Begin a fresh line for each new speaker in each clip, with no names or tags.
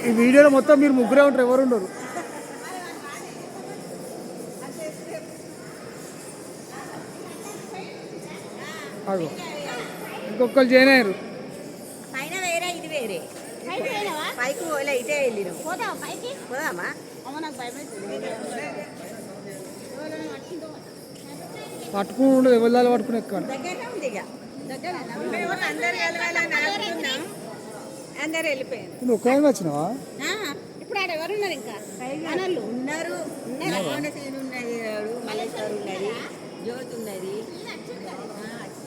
ఈ వీడియోలో మొత్తం మీరు ముగ్గురే ఉంటారు ఎవరు ఉండరు. అగో ఇంకొకరు జాయిన్ అయ్యారు.
పైన వేరే ఇది వేరే. పైకి పోలే ఇటే వెళ్ళినాం
పోదాం పైకి?
పోదామా?
అమ్మ నాకు భయం
పట్టుకుని ఉండదు ఎవరు పట్టుకుని
ఉంది ఇక. మేము అందరు కలవాలని అందరు వెళ్ళిపోయారు
నువ్వు ఒక్కదాని వచ్చినావా?
ఇప్పుడు ఆడ ఎవరు ఉన్నారు ఇంకా?
ఉన్నారు. కోనసీన ఉన్నది రాడు మల్లేశ్వర్ ఉన్నది జ్యోతి ఉన్నది.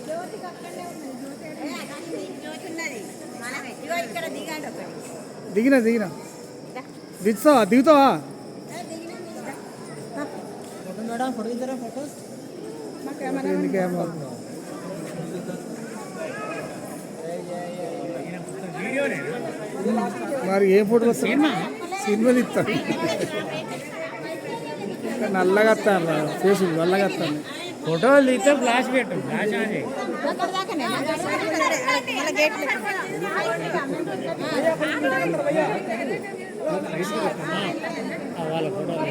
జ్యోతి అక్కడనే ఉన్నది జ్యోతి ఉన్నది. మనమే ఇగో ఇక్కడ దిగండి ఒకటి.
దిగినా దిగినా. దిగుతావా? దిగుతావా? ఎన్ని కెమెరా మరి ఏ ఫోటో వస్తుంది సినిమా? ఇస్తాను. నల్లగా వస్తాను ఫేస్ నల్లగా వస్తాను
ఫోటోలు తీస్తే ఫ్లాష్ పెట్టు ఫ్లాష్ ఆన్ చేయి.
అక్కడ దాకానే
మళ్ళీ గేట్
ఆ, వాళ్ళ ఫోటోలు.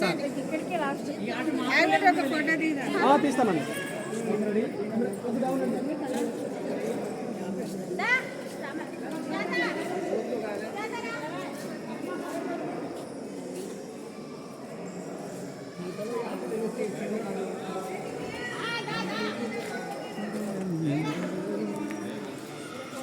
సార్